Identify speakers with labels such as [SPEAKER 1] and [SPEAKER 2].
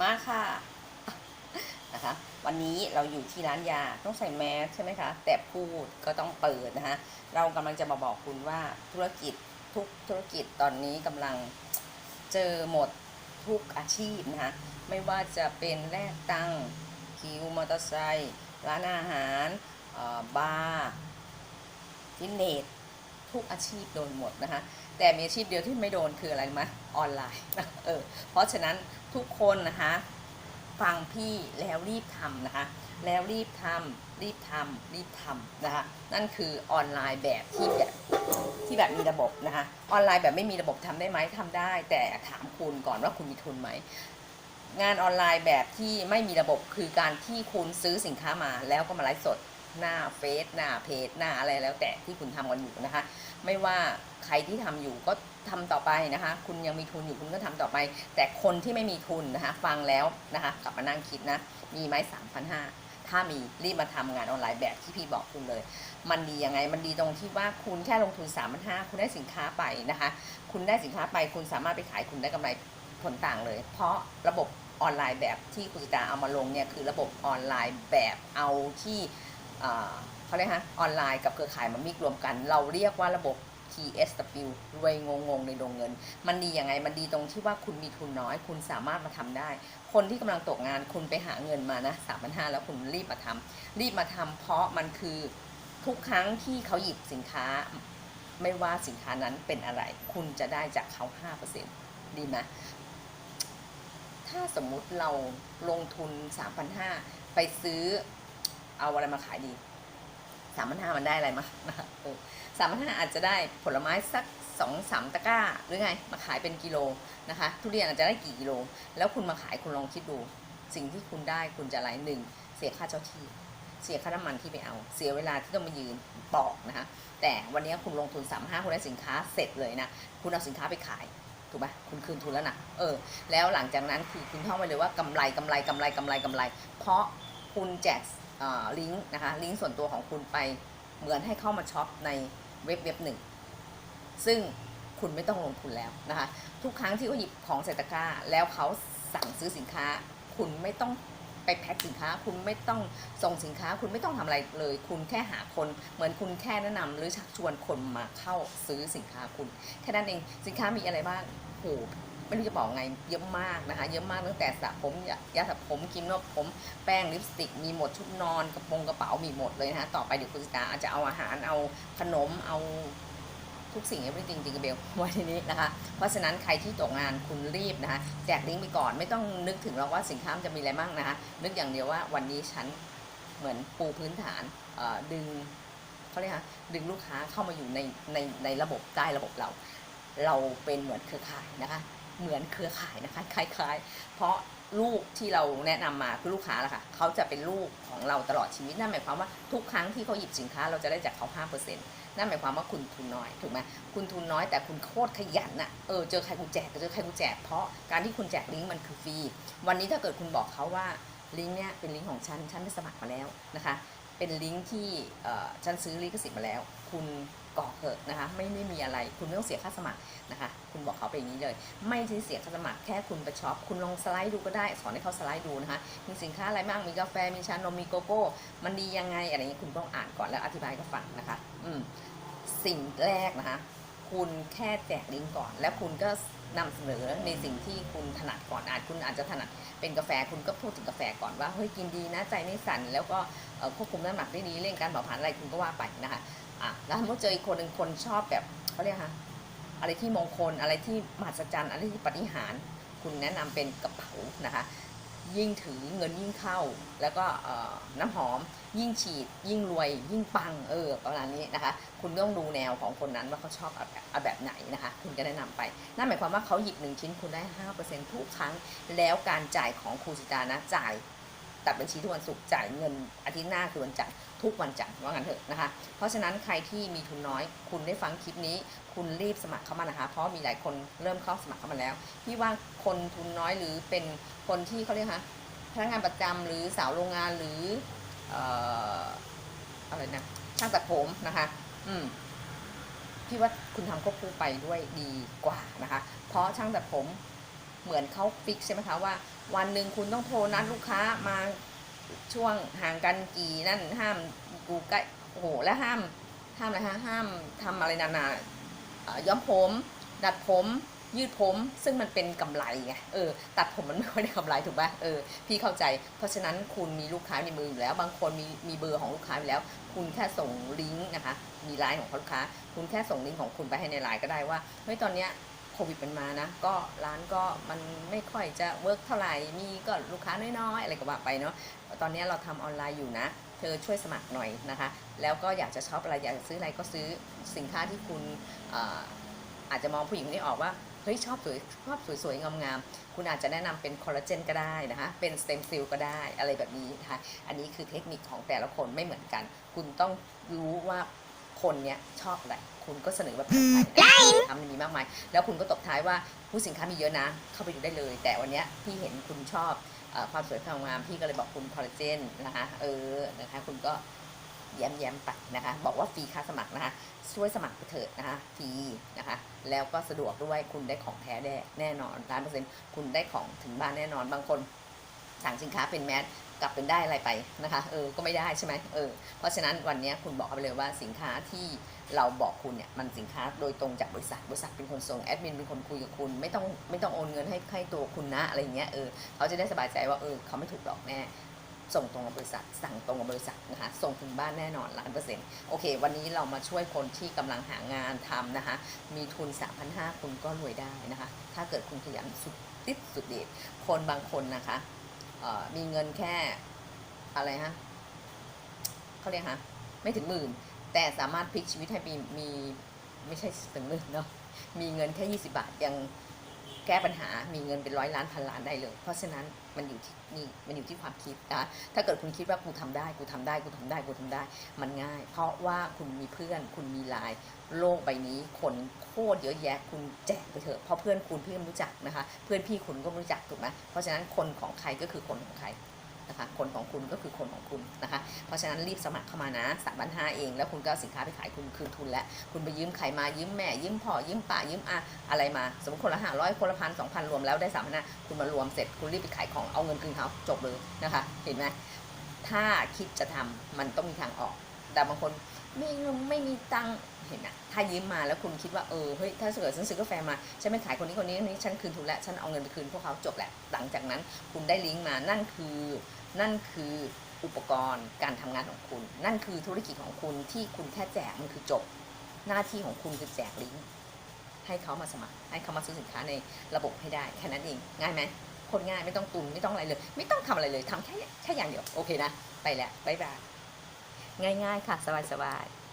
[SPEAKER 1] มาค่ะนะคะวันนี้เราอยู่ที่ร้านยาต้องใส่แมสใช่ไหมคะ แต่พูดก็ต้องเปิดนะคะเรากำลังจะมาบอกคุณว่าธุรกิจทุกธุรกิจตอนนี้กำลังเจอหมดทุกอาชีพนะคะไม่ว่าจะเป็นแลกตังคิวมอเตอร์ไซค์ร้านอาหารบาร์ฟิตเนส ทุกอาชีพโดนหมดนะคะ แต่มีอาชีพเดียวที่ไม่โดนคืออะไรรู้ไหมออนไลน์นะเออเพราะฉะนั้นทุกคนนะคะฟังพี่แล้วรีบทำนะคะ แล้วรีบทำรีบทำรีบทำนะคะ นั่นคือออนไลน์แบบที่แบบที่แบบมีระบบนะคะ ออนไลน์แบบไม่มีระบบทำได้ไหมทำได้ แต่ถามคุณก่อนว่าคุณมีทุนไหมงานออนไลน์แบบที่ไม่มีระบบคือการที่คุณซื้อสินค้ามาแล้วก็มาไลฟ์สด หน้าเฟซหน้าเพจหน้าอะไรแล้วแต่ที่คุณทำกันอยู่นะคะ ไม่ว่าใครที่ทำอยู่ก็ทำต่อไปนะคะ คุณยังมีทุนอยู่คุณก็ทำต่อไป แต่คนที่ไม่มีทุนนะคะ ฟังแล้วนะคะ กลับมานั่งคิดนะมีไหมสามพันห้าถ้ามีรีบมาทำงานออนไลน์แบบที่พี่บอกคุณเลย มันดียังไง มันดีตรงที่ว่าคุณแค่ลงทุน3ามพันห้าคุณได้สินค้าไปนะคะ คุณได้สินค้าไปคุณสามารถไปขายคุณได้กำไรผลต่างเลย เพราะระบบออนไลน์แบบที่คุณจิตาเอามาลงเนี่ยคือระบบออนไลน์แบบเอาที่ เขาเรียกฮะออนไลน์กับเครือข่ายมามิกรวมกัน เราเรียกว่าระบบ TSW รวยงงงในดงเงิน มันดียังไง มันดีตรงที่ว่าคุณมีทุนน้อย คุณสามารถมาทำได้ คนที่กำลังตกงานคุณไปหาเงินมานะสามพันห้าแล้วคุณรีบมาทำรีบมาทำเพราะมันคือทุกครั้งที่เขาหยิบสินค้า ไม่ว่าสินค้านั้นเป็นอะไร คุณจะได้จากเขาห้าเปอร์เซ็นดีไหมถ้าสมมุติเราลงทุนสามพันห้าไปซื้อ เอาอะไรมาขายดีสามพันห้ามันได้อะไรมาสามพันห้าอาจจะได้ผลไม้สักสองสามตะกร้าหรือไง มาขายเป็นกิโลนะคะ ทุเรียนอาจจะได้กี่กิโล แล้วคุณมาขายคุณลองคิดดู สิ่งที่คุณได้คุณจะอะไรหนึ่งเสียค่าเจ้าที่เสียค่าน้ำมันที่ไปเอา เสียเวลาที่ต้องมายืนปอกนะคะแต่วันนี้คุณลงทุนสามห้าคุณได้สินค้าเสร็จเลยนะคุณเอาสินค้าไปขายถูกไหมคุณคืนทุนแล้วนะเออ แล้วหลังจากนั้นคือคุณท่องไปเลยว่ากำไรกำไรกำไรกำไรกำไร เพราะคุณแจก ลิงก์นะคะลิงก์ส่วนตัวของคุณไปเหมือนให้เข้ามาช็อปในเว็บเว็บหนึ่งซึ่งคุณไม่ต้องลงทุนแล้วนะคะทุกครั้งที่เขาหยิบของใส่ตะกร้าแล้วเขาสั่งซื้อสินค้า คุณไม่ต้องไปแพ็คสินค้า คุณไม่ต้องส่งสินค้า คุณไม่ต้องทำอะไรเลย คุณแค่หาคน เหมือนคุณแค่แนะนำหรือชักชวนคนมาเข้าซื้อสินค้าคุณ แค่นั้นเองสินค้ามีอะไรบ้างโห ไม่รู้จะบอกไงเยอะมากนะคะ เยอะมากตั้งแต่สระผมยาสระผมครีมนวดผมแป้งลิปสติก มีหมดชุดนอนกระโปรงกระเป๋ามีหมดเลยนะคะต่อไปเดี๋ยวคุณสิตาอาจจะเอาอาหารเอาขนมเอาทุกสิ่ง everything จริงๆเบลไว้ที่นี้นะคะ เพราะฉะนั้นใครที่ตกงานคุณรีบนะคะ แจกลิงก์ไปก่อนไม่ต้องนึกถึงหรอกว่าสินค้ามันจะมีอะไรบ้างนะคะ นึกอย่างเดียวว่าวันนี้ฉันเหมือนปูพื้นฐานดึงเขาเรียกคะดึงลูกค้าเข้ามาอยู่ในในในระบบใต้ระบบเรา เราเป็นเหมือนเครือข่ายนะคะ เหมือนเครือข่ายนะคะคล้ายๆ เพราะลูกที่เราแนะนำมาคือลูกค้าแหละค่ะเขาจะเป็นลูกของเราตลอดชีวิตนั่นหมายความว่าทุกครั้งที่เขาหยิบสินค้าเราจะได้จากเขา5%นั่นหมายความว่าคุณทุนน้อยถูกไหมคุณทุนน้อยแต่คุณโคตรขยันน่ะเออเจอใครกูแจกเจอใครกูแจกเพราะการที่คุณแจกลิงก์มันคือฟรีวันนี้ถ้าเกิดคุณบอกเขาว่าลิงก์เนี้ยเป็นลิงก์ของฉันฉันได้สมัครมาแล้วนะคะ เป็นลิงก์ที่เอ่อฉันซื้อลิขสิทธิ์มาแล้ว คุณ กรอกเถอะนะคะไม่ได้มีอะไรคุณไม่ต้องเสียค่าสมัครนะคะ คุณบอกเขาไปอย่างนี้เลย ไม่ใช่เสียค่าสมัครแค่คุณไปช็อปคุณลองสไลด์ดูก็ได้สอนให้เขาสไลด์ดูนะคะมีสินค้าอะไรบ้างมีกาแฟมีชานมมีโกโก้ มันดียังไงอะไรอย่างนี้คุณต้องอ่านก่อนแล้วอธิบายให้เขาฟังนะคะ อืมสิ่งแรกนะคะ คุณแค่แจกลิงก์ก่อน แล้วคุณก็นำเสนอในสิ่งที่คุณถนัดก่อนอาจคุณอาจจะถนัดเป็นกาแฟคุณก็พูดถึงกาแฟก่อนว่าเฮ้ยกินดีนะใจไม่สั่นแล้วก็ควบคุมน้ำหนักได้ดีเรื่องการเผาผลาญอะไรคุณก็ว่าไปนะคะ อะแล้วถ้าเจออีกคนหนึ่งคนชอบแบบเขาเรียกฮะอะไรที่มงคลอะไรที่มหัศจรรย์อะไรที่ปฏิหาร คุณแนะนำเป็นกระเป๋านะคะ ยิ่งถือเงินยิ่งเข้า แล้วก็น้ำหอม ยิ่งฉีด ยิ่งรวย ยิ่งปังเออประมาณนี้นะคะ คุณต้องดูแนวของคนนั้นว่าเขาชอบอาแบบเอาแบบไหนนะคะ คุณจะแนะนำไป นั่นหมายความว่าเขาหยิบหนึ่งชิ้นคุณได้5%ทุกครั้ง แล้วการจ่ายของครูสิตานะจ่าย ตัดบัญชีทุกวันศุกร์จ่ายเงินอาทิตย์หน้าคือวันจันทร์ทุกวันจันทร์ว่างั้นเถอะนะคะ เพราะฉะนั้นใครที่มีทุนน้อย คุณได้ฟังคลิปนี้ คุณรีบสมัครเข้ามานะคะ เพราะมีหลายคนเริ่มเข้าสมัครเข้ามาแล้วพี่ว่าคนทุนน้อยหรือเป็นคนที่เขาเรียกฮะพนักงานประจำหรือสาวโรงงานหรือเอ่ออะไรนะช่างตัดผมนะคะ อืมพี่ว่าคุณทำควบคู่ไปด้วยดีกว่านะคะ เพราะช่างตัดผมเหมือนเขาฟิกใช่ไหมคะว่า วันหนึ่งคุณต้องโทรนัดลูกค้ามาช่วงห่างกันกี่นั่นห้ามกูใกล้โอ้โหและห้ามห้ามอะไรฮะห้ามทำอะไรนาๆย้อมผม ดัดผม ยืดผม ซึ่งมันเป็นกำไรไงเออตัดผมมันไม่ค่อยได้กำไรถูกป่ะเออพี่เข้าใจ เพราะฉะนั้นคุณมีลูกค้าในมืออยู่แล้ว บางคนมีมีเบอร์ของลูกค้าอยู่แล้ว คุณแค่ส่งลิงก์นะคะ มีไลน์ของลูกค้า คุณแค่ส่งลิงก์ของคุณไปให้ในไลน์ก็ได้ว่าเฮ้ยตอนเนี้ย โควิดมันมานะ ก็ร้านก็มันไม่ค่อยจะเวิร์กเท่าไหร่ มีก็ลูกค้าน้อยๆ อะไรก็ว่าไปเนาะ ตอนนี้เราทำออนไลน์อยู่นะ เธอช่วยสมัครหน่อยนะคะ แล้วก็อยากจะช็อปอะไรอยากซื้ออะไรก็ซื้อสินค้าที่คุณเอ่อาจจะมองผู้หญิงคนนี้ออกว่าเฮ้ยชอบสวยชอบสวยๆ งามๆ คุณอาจจะแนะนำเป็นคอลลาเจนก็ได้นะคะ เป็นสเต็มเซลล์ก็ได้อะไรแบบนี้นะคะ อันนี้คือเทคนิคของแต่ละคนไม่เหมือนกัน คุณต้องรู้ว่า คนเนี้ยชอบอะไรคุณก็เสนอแบบไทยทำมีมากมาย แล้วคุณก็ตบท้ายว่าผู้สินค้ามีเยอะนะ เข้าไปดูได้เลย แต่วันเนี้ยพี่เห็นคุณชอบเออความสวยความงามพี่ก็เลยบอกคุณคอลลาเจนนะคะเออนะคะคุณก็แย้มแย้มๆไปนะคะ บอกว่าฟรีค่าสมัครนะคะ ช่วยสมัครไปเถิดนะคะฟรีนะคะ แล้วก็สะดวกด้วยคุณได้ของแท้แน่แน่นอนร้านเปอร์เซ็นต์คุณได้ของถึงบ้านแน่นอนบางคนสั่งสินค้าเป็นแมส กลับเป็นได้อะไรไปนะคะเออก็ไม่ได้ใช่ไหมเออเพราะฉะนั้นวันนี้คุณบอกเขาไปเลยว่าสินค้าที่เราบอกคุณเนี่ยมันสินค้าโดยตรงจากบริษัทบริษัทเป็นคนส่งแอดมินเป็นคนคุยกับคุณ ไม่ต้องไม่ต้องโอนเงินให้ให้ตัวคุณนะอะไรเงี้ยเออเขาจะได้สบายใจว่าเออเขาไม่ถูกหลอกแน่ส่งตรงกับบริษัท สั่งตรงกับบริษัทนะคะส่งถึงบ้านแน่นอนล้านเปอร์เซ็นต์โอเค วันนี้เรามาช่วยคนที่กำลังหางานทำนะคะมีทุน 3,500 คุณก็รวยได้นะคะ ถ้าเกิดคุณขยันสุดติดสุดเด็ดคนบางคนนะคะ มีเงินแค่อะไรฮะเขาเรียกฮะไม่ถึงหมื่น แต่สามารถพลิกชีวิตให้มีมีไม่ใช่ถึงหมื่นเนาะมีเงินแค่ 20 บาทยัง แก้ปัญหามีเงินเป็นร้อยล้านพันล้านได้เลย เพราะฉะนั้นมันอยู่ที่นี่มันอยู่ที่ความคิดนะถ้าเกิดคุณคิดว่ากูทำได้กูทำได้กูทำได้กูทำได้ มันง่าย เพราะว่าคุณมีเพื่อน คุณมีไลน์โลกใบนี้คนโคตรเยอะแยะคุณแจกไปเถอะเพราะเพื่อนคุณเพื่อนรู้จักนะคะ เพื่อนพี่คุณก็รู้จักถูกไหมเพราะฉะนั้นคนของใครก็คือคนของใคร นะคะคนของคุณก็คือคนของคุณนะคะ เพราะฉะนั้นรีบสมัครเข้ามานะสามพันห้าเอง แล้วคุณก็เอาสินค้าไปขายคุณคืนทุนแล้ว คุณไปยืมใครมายืมแม่ยืมพ่อยืมป้ายืมอาอะไรมา สมมติคนละห้าร้อยคนละพันสองพันรวมแล้วได้สามพันห้าคุณมารวมเสร็จคุณรีบไปขายของเอาเงินคืนเขาจบเลยนะคะ เห็นไหมถ้าคิดจะทำมันต้องมีทางออก แต่บางคน ไม่ไม่มีตังค์เห็นไหมถ้ายืมมาแล้วคุณคิดว่าเออเฮ้ยถ้าเกิดฉันซื้อกาแฟมาฉันไม่ขายคนนี้คนนี้คนนี้ฉันคืนทุนแล้วฉันเอาเงินไปคืนพวกเขาจบแหละหลังจากนั้นคุณได้ลิงก์มานั่นคือนั่นคืออุปกรณ์การทำงานของคุณ นั่นคือธุรกิจของคุณที่คุณแค่แจกมันคือจบ หน้าที่ของคุณคือแจกลิงก์ให้เขามาสมัคร ให้เขามาซื้อสินค้าในระบบให้ได้แค่นั้นเองง่ายไหมคนง่ายไม่ต้องตุนไม่ต้องอะไรเลย ไม่ต้องทำอะไรเลยทำแค่แค่อย่างเดียวโอเคนะ ไปแล้วบ๊ายบาย ง่าย ๆ ค่ะ สบายๆ